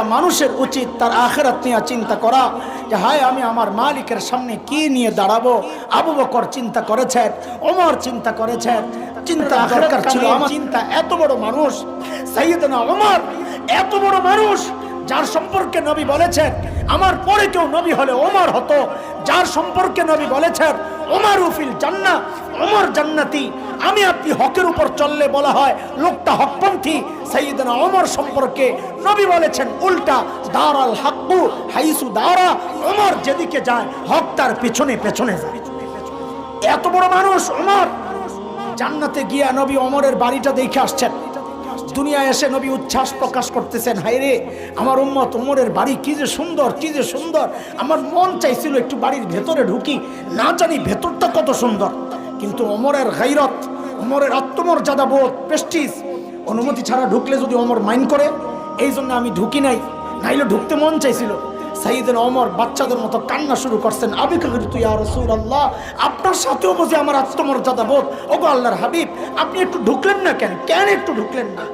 একটা মানুষের উচিত তার আখেরাত নিয়ে চিন্তা করা যে হায় আমি আমার মালিকের সামনে কি নিয়ে দাঁড়াবো? আবু বকর চিন্তা করেছেন ওমর চিন্তা করেছেন চিন্তা দরকার ছিল আমার। চিন্তা। এত বড় মানুষ সাইয়েদনা ওমর এত বড় মানুষ যার সম্পর্কে নবী বলেছেন আমার পরে কেউ নবী হলে ওমর হতো যার সম্পর্কে নবী বলেছেন ওমর উফিল জান্না ওমর জান্নাতি। আমি আপনি হকের উপর চললে বলা হয় লোকটা হকপন্থী। সাইয়েদনা ওমর সম্পর্কে নবী বলেছেন, উল্টা, দারাল হাক্কু হাইসু দারা। ওমর যেদিকে যায়, হক তার পেছনে পেছনে যায়। এত বড় মানুষ ওমর। জান্নাতে গিয়া নবী ওমরের বাড়িটা দেখে আসছেন। দুনিয়া এসে নবী উচ্ছ্বাস প্রকাশ করতেছেন হাইরে আমার উম্মত উমরের বাড়ি কী যে সুন্দর, কী যে সুন্দর। আমার মন চাইছিল একটু বাড়ির ভেতরে ঢুকি, না জানি ভেতরটা কত সুন্দর। কিন্তু অমরের গাইরত ওমরের আত্মমর্যাদা বোধ পেস্টিস অনুমতি ছাড়া ঢুকলে যদি অমর মাইন্ড করে এই জন্য আমি ঢুকি নাই, নাইলে ঢুকতে মন চাইছিল। সাইদিন অমর বাচ্চাদের মতো কান্না শুরু করছেন। আবিকাগির তুই আর রসুল আল্লাহ আপনার সাথেও বুঝে আমার আত্মমর্যাদা বোধ? ওগো আল্লাহর হাবিব, আপনি একটু ঢুকলেন না কেন? কেন একটু ঢুকলেন না?